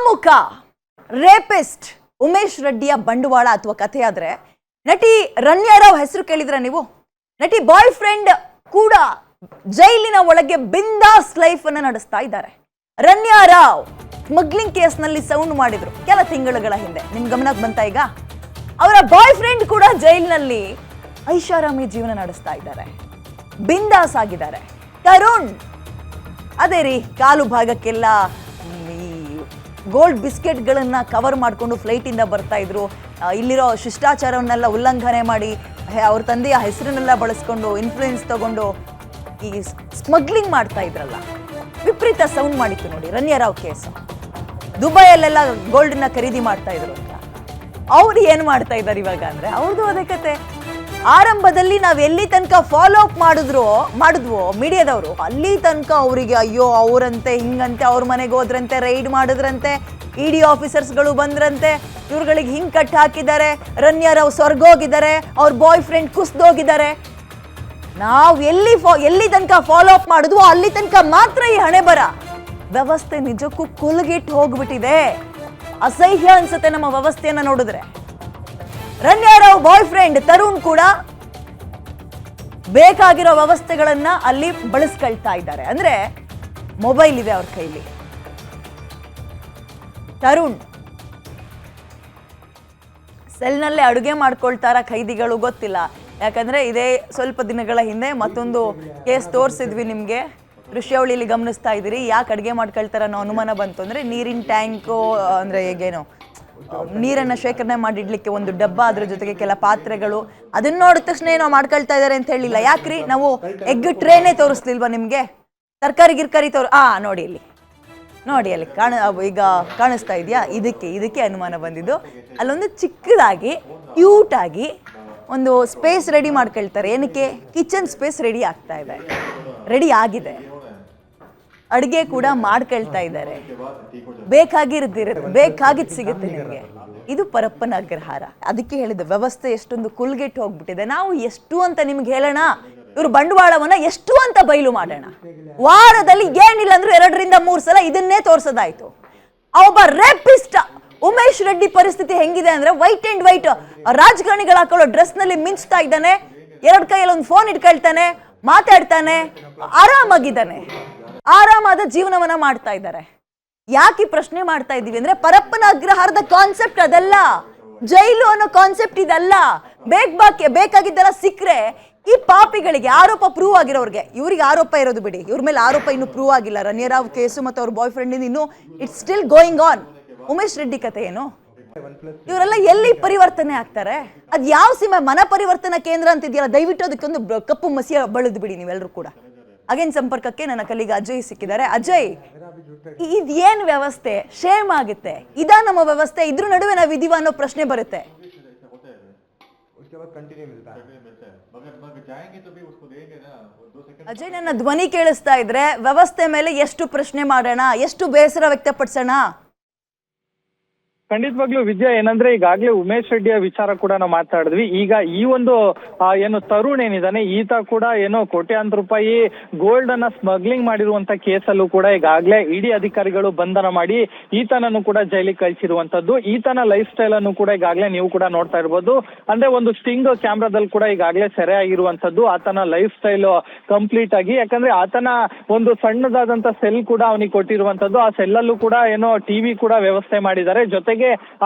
ಕಾಮುಕ rapist Umesh ರೆಡ್ಡಿಯ ಬಂಡವಾಳ ಅಥವಾ ಕಥೆ ಆದ್ರೆ ನಟಿ ರಣ್ಯಾರಾವ್ ಹೆಸರು ಕೇಳಿದ್ರ ನೀವು? ನಟಿ ಬಾಯ್ ಫ್ರೆಂಡ್ ಕೂಡ ಜೈಲಿನ ಒಳಗೆ ಬಿಂದಾಸ್ ಲೈಫ್ ಅನ್ನ ನಡೆಸ್ತಾ ಇದ್ದಾರೆ. ರಣ್ಯಾರಾವ್ ಸ್ಮಗ್ಲಿಂಗ್ ಕೇಸ್ನಲ್ಲಿ ಸೌಂಡ್ ಮಾಡಿದ್ರು ಕೆಲ ತಿಂಗಳುಗಳ ಹಿಂದೆ. ನಿಮ್ ಗಮನಕ್ಕೆ ಬಂತ ಈಗ? ಅವರ ಬಾಯ್ ಫ್ರೆಂಡ್ ಕೂಡ ಜೈಲಿನಲ್ಲಿ ಐಷಾರಾಮಿ ಜೀವನ ನಡೆಸ್ತಾ ಇದ್ದಾರೆ. ಬಿಂದಾಸ್ ಆಗಿದ್ದಾರೆ. ತರುಣ್, ಅದೇ ರೀ, ಕಾಲು ಭಾಗಕ್ಕೆಲ್ಲ ಗೋಲ್ಡ್ ಬಿಸ್ಕೆಟ್ಗಳನ್ನು ಕವರ್ ಮಾಡಿಕೊಂಡು ಫ್ಲೈಟಿಂದ ಬರ್ತಾ ಇದ್ರು. ಇಲ್ಲಿರೋ ಶಿಷ್ಟಾಚಾರವನ್ನೆಲ್ಲ ಉಲ್ಲಂಘನೆ ಮಾಡಿ ಅವ್ರ ತಂದೆಯ ಹೆಸರನ್ನೆಲ್ಲ ಬಳಸ್ಕೊಂಡು ಇನ್ಫ್ಲೂಯೆನ್ಸ್ ತಗೊಂಡು ಈ ಸ್ಮಗ್ಲಿಂಗ್ ಮಾಡ್ತಾ ಇದ್ರಲ್ಲ. ವಿಪರೀತ ಸೌಂಡ್ ಮಾಡಿತ್ತು ನೋಡಿ, ರಣ್ಯರಾವ್ ಕೇಸ್. ದುಬೈಯಲ್ಲೆಲ್ಲ ಗೋಲ್ಡನ್ನ ಖರೀದಿ ಮಾಡ್ತಾ ಇದ್ರು ಅಂತ. ಅವ್ರು ಏನು ಮಾಡ್ತಾ ಇದ್ದಾರೆ ಇವಾಗ ಅಂದ್ರೆ ಅವ್ರದ್ದು ಅದೇ ಕತೆ. ಆರಂಭದಲ್ಲಿ ನಾವು ಎಲ್ಲಿ ತನಕ ಫಾಲೋ ಅಪ್ ಮಾಡಿದ್ರು, ಮಾಡಿದ್ವೋ, ಮೀಡಿಯಾದವರು, ಅಲ್ಲಿ ತನಕ ಅವರಿಗೆ ಅಯ್ಯೋ, ಅವರಂತೆ, ಹಿಂಗಂತೆ, ಅವ್ರ ಮನೆಗೆ ಹೋದ್ರಂತೆ, ರೈಡ್ ಮಾಡಿದ್ರಂತೆ ಇ ಡಿ ಆಫೀಸರ್ಸ್ಗಳು ಬಂದ್ರಂತೆ, ಇವ್ರುಗಳಿಗೆ ಹಿಂಗೆ ಕಟ್ ಹಾಕಿದ್ದಾರೆ ರನ್ಯರವ್ ಸ್ವರ್ಗೋಗಿದ್ದಾರೆ, ಅವ್ರ ಬಾಯ್ ಫ್ರೆಂಡ್ ಕುಸ್ದೋಗಿದ್ದಾರೆ. ನಾವು ಎಲ್ಲಿ ಫಾ, ಎಲ್ಲಿ ತನಕ ಫಾಲೋ ಅಪ್ ಮಾಡಿದ್ವೋ, ಅಲ್ಲಿ ತನಕ ಮಾತ್ರ ಈ ಹಣೆ ಬರ. ವ್ಯವಸ್ಥೆ ನಿಜಕ್ಕೂ ಕುಲ್ಗಿಟ್ಟು ಹೋಗ್ಬಿಟ್ಟಿದೆ. ಅಸಹ್ಯ ಅನ್ಸುತ್ತೆ ನಮ್ಮ ವ್ಯವಸ್ಥೆಯನ್ನ ನೋಡಿದ್ರೆ. ರಣ್ಯಾರಾವ್ ಬಾಯ್ ಫ್ರೆಂಡ್ ತರುಣ್ ಕೂಡ ಬೇಕಾಗಿರೋ ವ್ಯವಸ್ಥೆಗಳನ್ನ ಅಲ್ಲಿ ಬಳಸ್ಕೊಳ್ತಾ ಇದ್ದಾರೆ. ಅಂದ್ರೆ ಮೊಬೈಲ್ ಇದೆ ಅವ್ರ ಕೈಲಿ. ತರುಣ್ ಸೆಲ್ನಲ್ಲೇ ಅಡುಗೆ ಮಾಡ್ಕೊಳ್ತಾರ ಖೈದಿಗಳು ಗೊತ್ತಿಲ್ಲ. ಯಾಕಂದ್ರೆ ಇದೇ ಸ್ವಲ್ಪ ದಿನಗಳ ಹಿಂದೆ ಮತ್ತೊಂದು ಕೇಸ್ ತೋರಿಸಿದ್ವಿ ನಿಮಗೆ. ದೃಶ್ಯಾವಳಿಯಲ್ಲಿ ಗಮನಿಸ್ತಾ ಇದ್ದೀರಿ. ಯಾಕೆ ಅಡುಗೆ ಮಾಡ್ಕೊಳ್ತಾರ ಅನ್ನೋ ಅನುಮಾನ ಬಂತು ಅಂದ್ರೆ ನೀರಿನ ಟ್ಯಾಂಕು ಅಂದ್ರೆ ಈಗೇನು ನೀರನ್ನ ಶೇಖರಣೆ ಮಾಡಿಡ್ಲಿಕ್ಕೆ ಒಂದು ಡಬ್ಬ, ಅದ್ರ ಜೊತೆಗೆ ಕೆಲ ಪಾತ್ರೆಗಳು. ಅದನ್ನ ನೋಡಿದ ತಕ್ಷಣ ಏನೋ ಮಾಡ್ಕೊಳ್ತಾ ಇದ್ದಾರೆ ಅಂತ ಹೇಳಿಲ್ಲ. ಯಾಕ್ರಿ? ನಾವು ಎಗ್ ಟ್ರೇನೇ ತೋರಿಸ್ಲಿಲ್ವಾ ನಿಮಗೆ? ತರಕಾರಿ, ಗಿರ್ಕಾರಿ ತೋರ್, ಆ, ನೋಡಿ ಇಲ್ಲಿ. ನೋಡಿ ಅಲ್ಲಿ ಕಾಣ ಈಗ ಕಾಣಿಸ್ತಾ ಇದೆಯಾ? ಇದಕ್ಕೆ ಇದಕ್ಕೆ ಅನುಮಾನ ಬಂದಿದ್ದು. ಅಲ್ಲೊಂದು ಚಿಕ್ಕದಾಗಿ ಕ್ಯೂಟ್ ಆಗಿ ಒಂದು ಸ್ಪೇಸ್ ರೆಡಿ ಮಾಡ್ಕೊಳ್ತಾರೆ. ಏನಕ್ಕೆ? ಕಿಚನ್ ಸ್ಪೇಸ್ ರೆಡಿ ಆಗ್ತಾ ಇದೆ. ರೆಡಿ ಆಗಿದೆ. ಅಡುಗೆ ಕೂಡ ಮಾಡ್ಕೊಳ್ತಾ ಇದ್ದಾರೆ. ಬೇಕಾಗಿರ್ದಿರುತ್ತೆ ಬೇಕಾಗಿದ್ದು ಸಿಗುತ್ತೆ ನಿಮಗೆ. ಇದು ಪರಪ್ಪನ ಅಗ್ರಹಾರ. ಅದಕ್ಕೆ ಹೇಳಿದ, ವ್ಯವಸ್ಥೆ ಎಷ್ಟೊಂದು ಕುಲ್ಗೆಟ್ಟು ಹೋಗ್ಬಿಟ್ಟಿದೆ. ನಾವು ಎಷ್ಟು ಅಂತ ನಿಮ್ಗೆ ಹೇಳೋಣ. ಇವ್ರ ಬಂಡವಾಳವನ್ನ ಎಷ್ಟು ಅಂತ ಬಯಲು ಮಾಡೋಣ. ವಾರದಲ್ಲಿ ಏನಿಲ್ಲ ಅಂದ್ರೆ ಎರಡರಿಂದ ಮೂರು ಸಲ ಇದನ್ನೇ ತೋರ್ಸೋದಾಯ್ತು. ಒಬ್ಬ ರೇಪಿಸ್ಟ್ ಉಮೇಶ್ ರೆಡ್ಡಿ ಪರಿಸ್ಥಿತಿ ಹೆಂಗಿದೆ ಅಂದ್ರೆ ವೈಟ್ ಅಂಡ್ ವೈಟ್ ರಾಜಕಾರಣಿಗಳು ಹಾಕೊಳ್ಳೋ ಡ್ರೆಸ್ನಲ್ಲಿ ಮಿಂಚ್ತಾ ಇದ್ದಾನೆ. ಎರಡು ಕೈಯಲ್ಲಿ ಒಂದು ಫೋನ್ ಇಟ್ಕೊಳ್ತಾನೆ, ಮಾತಾಡ್ತಾನೆ, ಆರಾಮಾಗಿದ್ದಾನೆ. ಆರಾಮಾದ ಜೀವನವನ್ನ ಮಾಡ್ತಾ ಇದ್ದಾರೆ. ಯಾಕೆ ಪ್ರಶ್ನೆ ಮಾಡ್ತಾ ಇದ್ದೀವಿ ಅಂದ್ರೆ ಪರಪ್ಪನ ಅಗ್ರಹಾರದ ಕಾನ್ಸೆಪ್ಟ್ ಅದಲ್ಲ. ಜೈಲು ಅನ್ನೋ ಕಾನ್ಸೆಪ್ಟ್ ಇದಲ್ಲ. ಬೇಕ್ ಬಾಕಿ, ಬೇಕಾಗಿದ್ದೆಲ್ಲ ಸಿಕ್ರೆ ಈ ಪಾಪಿಗಳಿಗೆ ಆರೋಪ ಪ್ರೂವ್ ಆಗಿರೋರ್ಗೆ. ಇವ್ರಿಗೆ ಆರೋಪ ಇರೋದು ಬಿಡಿ. ಇವ್ರ ಮೇಲೆ ಆರೋಪ ಇನ್ನು ಪ್ರೂವ್ ಆಗಿಲ್ಲ. ರಣ್ಯರಾವ್ ಕೇಸು ಮತ್ತು ಅವ್ರ ಬಾಯ್ ಫ್ರೆಂಡ್ ಇನ್ನು it's still going on Umesh Reddy ಕತೆ ಏನು? ಇವರೆಲ್ಲ ಎಲ್ಲಿ ಪರಿವರ್ತನೆ ಆಗ್ತಾರೆ? ಅದ್ ಯಾವ ಸೀಮೆ ಮನ ಪರಿವರ್ತನಾ ಕೇಂದ್ರ ಅಂತಿದೆಯಲ್ಲ, ದಯವಿಟ್ಟು ಅದಕ್ಕೊಂದು ಕಪ್ಪು ಮಸಿಯ ಬಳಿದು ಬಿಡಿ ನೀವೆಲ್ಲರೂ ಕೂಡ. ಅಗೇನ್ ಸಂಪರ್ಕಕ್ಕೆ ನನ್ನ ಕಲಿಗೆ ಅಜಯ್ ಸಿಕ್ಕಿದ್ದಾರೆ. ಅಜಯ್ ಇದೇನು ವ್ಯವಸ್ಥೆ? ಶೇಮ್ ಆಗುತ್ತೆ ಇದಾ ನಮ್ಮ ವ್ಯವಸ್ಥೆ? ಇದ್ರ ನಡುವೆ ನಾವು ಇದೀವ ಅನ್ನೋ ಪ್ರಶ್ನೆ ಬರುತ್ತೆ. ಅಜಯ್, ನನ್ನ ಧ್ವನಿ ಕೇಳಿಸ್ತಾ ಇದ್ರೆ ವ್ಯವಸ್ಥೆ ಮೇಲೆ ಎಷ್ಟು ಪ್ರಶ್ನೆ ಮಾಡೋಣ? ಎಷ್ಟು ಬೇಸರ ವ್ಯಕ್ತಪಡಿಸೋಣ? ಖಂಡಿತವಾಗ್ಲೂ ವಿಜಯ, ಏನಂದ್ರೆ ಈಗಾಗಲೇ ಉಮೇಶ್ ರೆಡ್ಡಿಯ ವಿಚಾರ ಕೂಡ ನಾವು ಮಾತಾಡಿದ್ವಿ. ಈಗ ಈ ಒಂದು ಏನು ತರುಣ್ ಏನಿದ್ದಾನೆ, ಈತ ಕೂಡ ಏನೋ ಕೋಟ್ಯಾಂತರ ರೂಪಾಯಿ ಗೋಲ್ಡ್ ಅನ್ನ ಸ್ಮಗ್ಲಿಂಗ್ ಮಾಡಿರುವಂತ ಕೇಸಲ್ಲೂ ಕೂಡ ಈಗಾಗಲೇ ಇಡಿ ಅಧಿಕಾರಿಗಳು ಬಂಧನ ಮಾಡಿ ಈತನನ್ನು ಕೂಡ ಜೈಲಿಗೆ ಕಳಿಸಿರುವಂತದ್ದು. ಈತನ ಲೈಫ್ ಸ್ಟೈಲ್ ಅನ್ನು ಕೂಡ ಈಗಾಗಲೇ ನೀವು ಕೂಡ ನೋಡ್ತಾ ಇರ್ಬೋದು. ಅಂದ್ರೆ ಒಂದು ಸ್ಟಿಂಗ್ ಕ್ಯಾಮ್ರಾದಲ್ಲಿ ಕೂಡ ಈಗಾಗಲೇ ಸೆರೆ ಆಗಿರುವಂತದ್ದು. ಆತನ ಲೈಫ್ ಸ್ಟೈಲ್ ಕಂಪ್ಲೀಟ್ ಆಗಿ, ಯಾಕಂದ್ರೆ ಆತನ ಒಂದು ಸಣ್ಣದಾದಂತ ಸೆಲ್ ಕೂಡ ಅವನಿಗೆ ಕೊಟ್ಟಿರುವಂತದ್ದು. ಆ ಸೆಲ್ಲಲ್ಲೂ ಕೂಡ ಏನೋ ಟಿವಿ ಕೂಡ ವ್ಯವಸ್ಥೆ ಮಾಡಿದ್ದಾರೆ. ಜೊತೆಗೆ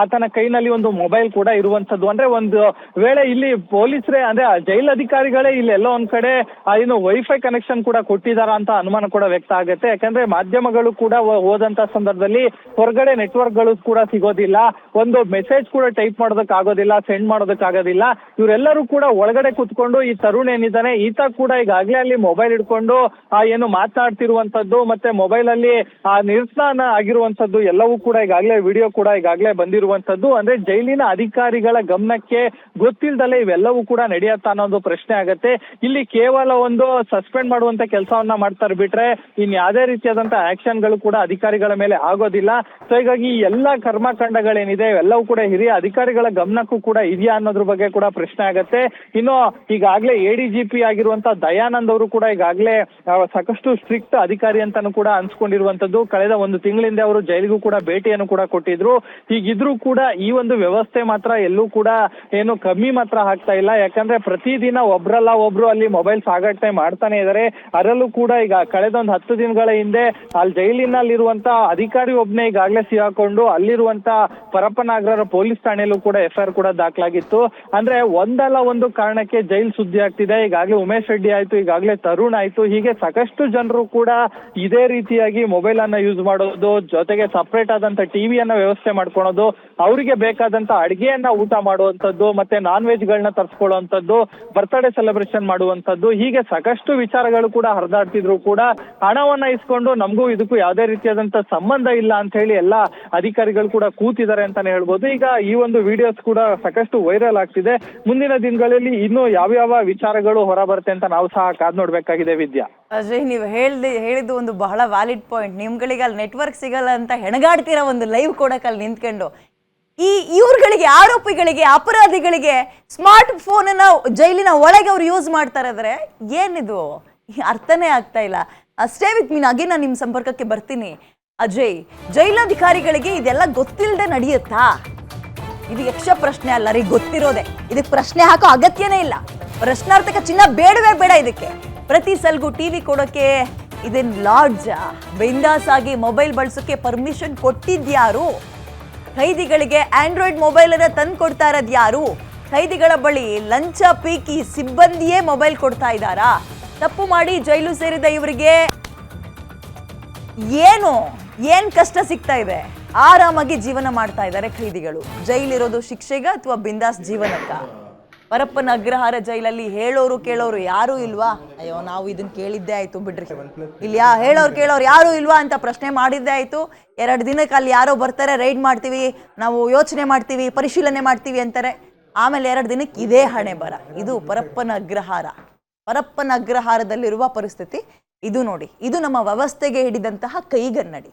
ಆತನ ಕೈನಲ್ಲಿ ಒಂದು ಮೊಬೈಲ್ ಕೂಡ ಇರುವಂತದ್ದು ಅಂದ್ರೆ ಒಂದು ವೇಳೆ ಇಲ್ಲಿ ಪೊಲೀಸರೇ, ಅಂದ್ರೆ ಜೈಲ್ ಅಧಿಕಾರಿಗಳೇ ಇಲ್ಲಿ ಎಲ್ಲೋ ಒಂದ್ ಕಡೆ ಏನು ವೈಫೈ ಕನೆಕ್ಷನ್ ಕೂಡ ಕೊಟ್ಟಿದಾರ ಅಂತ ಅನುಮಾನ ಕೂಡ ವ್ಯಕ್ತ ಆಗುತ್ತೆ. ಯಾಕಂದ್ರೆ ಮಾಧ್ಯಮಗಳು ಕೂಡ ಹೋದಂತ ಸಂದರ್ಭದಲ್ಲಿ ಹೊರಗಡೆ ನೆಟ್ವರ್ಕ್ಗಳು ಕೂಡ ಸಿಗೋದಿಲ್ಲ. ಒಂದು ಮೆಸೇಜ್ ಕೂಡ ಟೈಪ್ ಮಾಡೋದಕ್ ಆಗೋದಿಲ್ಲ ಸೆಂಡ್ ಮಾಡೋದಕ್ ಆಗೋದಿಲ್ಲ ಇವರೆಲ್ಲರೂ ಕೂಡ ಒಳಗಡೆ ಕುತ್ಕೊಂಡು ಈ ತರುಣ್ ಏನಿದ್ದಾನೆ, ಈತ ಕೂಡ ಈಗಾಗಲೇ ಅಲ್ಲಿ ಮೊಬೈಲ್ ಹಿಡ್ಕೊಂಡು ಆ ಏನು ಮಾತನಾಡ್ತಿರುವಂತದ್ದು ಮತ್ತೆ ಮೊಬೈಲ್ ಅಲ್ಲಿ ಆ ನಿರ್ಸ್ನಾನ ಆಗಿರುವಂತದ್ದು ಎಲ್ಲವೂ ಕೂಡ ಈಗಾಗಲೇ, ವಿಡಿಯೋ ಕೂಡ ಈಗಾಗಲೇ ಈಗಾಗಲೇ ಬಂದಿರುವಂತದ್ದು ಅಂದ್ರೆ ಜೈಲಿನ ಅಧಿಕಾರಿಗಳ ಗಮನಕ್ಕೆ ಗೊತ್ತಿಲ್ದಲೆ ಇವೆಲ್ಲವೂ ಕೂಡ ನಡೆಯತ್ತಾ ಅನ್ನೋದು ಪ್ರಶ್ನೆ ಆಗತ್ತೆ. ಇಲ್ಲಿ ಕೇವಲ ಒಂದು ಸಸ್ಪೆಂಡ್ ಮಾಡುವಂತ ಕೆಲಸವನ್ನ ಮಾಡ್ತಾರೆ ಬಿಟ್ರೆ ಇನ್ ಯಾವುದೇ ರೀತಿಯಾದಂತಹ ಆಕ್ಷನ್ಗಳು ಕೂಡ ಅಧಿಕಾರಿಗಳ ಮೇಲೆ ಆಗೋದಿಲ್ಲ. ಸೊ ಹೀಗಾಗಿ ಈ ಎಲ್ಲ ಕರ್ಮಕಾಂಡಗಳೇನಿದೆ, ಇವೆಲ್ಲವೂ ಕೂಡ ಹಿರಿಯ ಅಧಿಕಾರಿಗಳ ಗಮನಕ್ಕೂ ಕೂಡ ಇದೆಯಾ ಅನ್ನೋದ್ರ ಬಗ್ಗೆ ಕೂಡ ಪ್ರಶ್ನೆ ಆಗತ್ತೆ. ಇನ್ನು ಈಗಾಗಲೇ ಎಡಿಜಿಪಿ ಆಗಿರುವಂತಹ ದಯಾನಂದ್ ಅವರು ಕೂಡ ಈಗಾಗಲೇ ಸಾಕಷ್ಟು ಸ್ಟ್ರಿಕ್ಟ್ ಅಧಿಕಾರಿ ಅಂತಾನು ಕೂಡ ಅನ್ಸ್ಕೊಂಡಿರುವಂತದ್ದು ಕಳೆದ ಒಂದು ತಿಂಗಳಿಂದ ಅವರು ಜೈಲಿಗೂ ಕೂಡ ಭೇಟಿಯನ್ನು ಕೂಡ ಕೊಟ್ಟಿದ್ರು. ಹೀಗಿದ್ರೂ ಕೂಡ ಈ ಒಂದು ವ್ಯವಸ್ಥೆ ಮಾತ್ರ ಎಲ್ಲೂ ಕೂಡ ಏನು ಕಮ್ಮಿ ಮಾತ್ರ ಆಗ್ತಾ ಇಲ್ಲ. ಯಾಕಂದ್ರೆ ಪ್ರತಿದಿನ ಒಬ್ರಲ್ಲ ಒಬ್ರು ಅಲ್ಲಿ ಮೊಬೈಲ್ ಸಾಗಾಟನೆ ಮಾಡ್ತಾನೆ ಇದಾರೆ. ಅದರಲ್ಲೂ ಕೂಡ ಈಗ ಕಳೆದ ಒಂದು ಹತ್ತು ದಿನಗಳ ಹಿಂದೆ ಅಲ್ಲಿ ಜೈಲಿನಲ್ಲಿರುವಂತ ಅಧಿಕಾರಿ ಒಬ್ನೇ ಈಗಾಗಲೇ ಸಿಗಾಕೊಂಡು ಅಲ್ಲಿರುವಂತ ಪರಪ್ಪನಾಗ್ರರ ಪೊಲೀಸ್ ಠಾಣೆಯಲ್ಲೂ ಕೂಡ ಎಫ್ಐಆರ್ ಕೂಡ ದಾಖಲಾಗಿತ್ತು. ಅಂದ್ರೆ ಒಂದಲ್ಲ ಒಂದು ಕಾರಣಕ್ಕೆ ಜೈಲ್ ಸುದ್ದಿ ಆಗ್ತಿದೆ. ಈಗಾಗಲೇ ಉಮೇಶ್ ರೆಡ್ಡಿ ಆಯ್ತು, ಈಗಾಗಲೇ ತರುಣ್ ಆಯ್ತು. ಹೀಗೆ ಸಾಕಷ್ಟು ಜನರು ಕೂಡ ಇದೇ ರೀತಿಯಾಗಿ ಮೊಬೈಲ್ ಅನ್ನ ಯೂಸ್ ಮಾಡೋದು, ಜೊತೆಗೆ ಸಪರೇಟ್ ಆದಂತ ಟಿವಿಯನ್ನ ವ್ಯವಸ್ಥೆ ಮಾಡ್ಕೊಳೋದು ಅವರಿಗೆ ಬೇಕಾದಂತ ಅಡಿಗೆಯನ್ನ ಊಟ ಮಾಡುವಂತದ್ದು ಮತ್ತೆ ನಾನ್ ವೆಜ್ ಗಳನ್ನ ತರಿಸ್ಕೊಳ್ಳುವಂತದ್ದು ಬರ್ತ್ಡೇ ಸೆಲೆಬ್ರೇಷನ್ ಮಾಡುವಂತದ್ದು ಹೀಗೆ ಸಾಕಷ್ಟು ವಿಚಾರಗಳು ಕೂಡ ಹರಿದಾಡ್ತಿದ್ರು ಕೂಡ ಹಣವನ್ನ ಇಸ್ಕೊಂಡು ನಮಗೂ ಇದಕ್ಕೂ ಯಾವುದೇ ರೀತಿಯಾದಂತ ಸಂಬಂಧ ಇಲ್ಲ ಅಂತ ಹೇಳಿ ಎಲ್ಲಾ ಅಧಿಕಾರಿಗಳು ಕೂಡ ಕೂತಿದ್ದಾರೆ ಅಂತಾನೆ ಹೇಳ್ಬೋದು. ಈಗ ಈ ಒಂದು ವಿಡಿಯೋಸ್ ಕೂಡ ಸಾಕಷ್ಟು ವೈರಲ್ ಆಗ್ತಿದೆ. ಮುಂದಿನ ದಿನಗಳಲ್ಲಿ ಇನ್ನೂ ಯಾವ್ಯಾವ ವಿಚಾರಗಳು ಹೊರ ಬರುತ್ತೆ ಅಂತ ನಾವು ಸಹ ಕಾದ್ ನೋಡ್ಬೇಕಾಗಿದೆ ವಿದ್ಯಾ. ಅಜಯ್, ನೀವು ಹೇಳಿದ, ಹೇಳಿದ್ದು ಒಂದು ಬಹಳ ವ್ಯಾಲಿಡ್ ಪಾಯಿಂಟ್ ನಿಮ್ಗಳಿಗೆ ಅಲ್ಲಿ ನೆಟ್ವರ್ಕ್ ಸಿಗಲ್ಲ ಅಂತ ಹೆಣಗಾಡ್ತೀರಾ ಒಂದು ಲೈವ್ ಕೊಡಕ್ಕೆ ಅಲ್ಲಿ ನಿಂತ್ಕೊಂಡು? ಈ ಇವ್ರುಗಳಿಗೆ, ಆರೋಪಿಗಳಿಗೆ, ಅಪರಾಧಿಗಳಿಗೆ ಸ್ಮಾರ್ಟ್ ಫೋನನ್ನ ಜೈಲಿನ ಒಳಗೆ ಅವ್ರು ಯೂಸ್ ಮಾಡ್ತಾರೆ ಅಂದ್ರೆ ಏನಿದು? ಅರ್ಥನೇ ಆಗ್ತಾ ಇಲ್ಲ. ಅಷ್ಟೇ ವಿತ್ ಮೀನ್ ಅಗೇನ ನಾನು ನಿಮ್ಮ ಸಂಪರ್ಕಕ್ಕೆ ಬರ್ತೀನಿ. ಅಜಯ್, ಜೈಲಾಧಿಕಾರಿಗಳಿಗೆ ಇದೆಲ್ಲ ಗೊತ್ತಿಲ್ಲದೆ ನಡೆಯುತ್ತಾ? ಇದು ಯಕ್ಷ ಪ್ರಶ್ನೆ ಅಲ್ಲ ರೀ, ಗೊತ್ತಿರೋದೆ. ಇದಕ್ಕೆ ಪ್ರಶ್ನೆ ಹಾಕೋ ಅಗತ್ಯನೇ ಇಲ್ಲ. ಪ್ರಶ್ನಾರ್ಥಕ ಚಿನ್ನ ಬೇಡವೇ ಬೇಡ ಇದಕ್ಕೆ. ಪ್ರತಿ ಸಲ್ಗೂ ಟಿವಿ ಕೊಡೋಕ್ಕೆ ಇದೇನು ಲಾಡ್ಜ ಬಿಂದಾಸ್ ಆಗಿ ಮೊಬೈಲ್ ಬಳಸೋಕ್ಕೆ ಪರ್ಮಿಷನ್ ಕೊಟ್ಟಿದ್ಯಾರು ಖೈದಿಗಳಿಗೆ ಆಂಡ್ರಾಯ್ಡ್ ಮೊಬೈಲ್ ಅನ್ನ ತಂದು ಕೊಡ್ತಾ ಇರೋದು ಯಾರು? ಖೈದಿಗಳ ಬಳಿ ಲಂಚ ಪೀಕಿ ಸಿಬ್ಬಂದಿಯೇ ಮೊಬೈಲ್ ಕೊಡ್ತಾ ಇದ್ದಾರಾ? ತಪ್ಪು ಮಾಡಿ ಜೈಲು ಸೇರಿದ ಇವರಿಗೆ ಏನು? ಏನು ಕಷ್ಟ ಸಿಗ್ತಾ ಇದೆ? ಆರಾಮಾಗಿ ಜೀವನ ಮಾಡ್ತಾ ಇದ್ದಾರೆ ಖೈದಿಗಳು ಜೈಲಿರೋದು ಶಿಕ್ಷೆಗ ಅಥವಾ ಬಿಂದಾಸ್ ಜೀವನಕ್ಕ? ಪರಪ್ಪನ ಅಗ್ರಹಾರ ಜೈಲಲ್ಲಿ ಹೇಳೋರು ಕೇಳೋರು ಯಾರೂ ಇಲ್ವಾ? ಅಯ್ಯೋ, ನಾವು ಇದನ್ನ ಕೇಳಿದ್ದೇ ಆಯ್ತು ಬಿಡ್ರಿ. ಇಲ್ಲಿ ಯಾ ಹೇಳೋರು ಕೇಳೋರು ಯಾರೂ ಇಲ್ವಾ ಅಂತ ಪ್ರಶ್ನೆ ಮಾಡಿದ್ದೇ ಆಯ್ತು. ಎರಡು ದಿನಕ್ಕೆ ಅಲ್ಲಿ ಯಾರೋ ಬರ್ತಾರೆ, ರೈಡ್ ಮಾಡ್ತೀವಿ, ನಾವು ಯೋಚನೆ ಮಾಡ್ತೀವಿ, ಪರಿಶೀಲನೆ ಮಾಡ್ತೀವಿ ಅಂತಾರೆ. ಆಮೇಲೆ ಎರಡು ದಿನಕ್ಕೆ ಇದೇ ಹಣೆ ಬರ. ಇದು ಪರಪ್ಪನ ಅಗ್ರಹಾರ. ಪರಪ್ಪನ ಅಗ್ರಹಾರದಲ್ಲಿರುವ ಪರಿಸ್ಥಿತಿ ಇದು ನೋಡಿ. ಇದು ನಮ್ಮ ವ್ಯವಸ್ಥೆಗೆ ಹಿಡಿದಂತಹ ಕೈಗನ್ನಡಿ.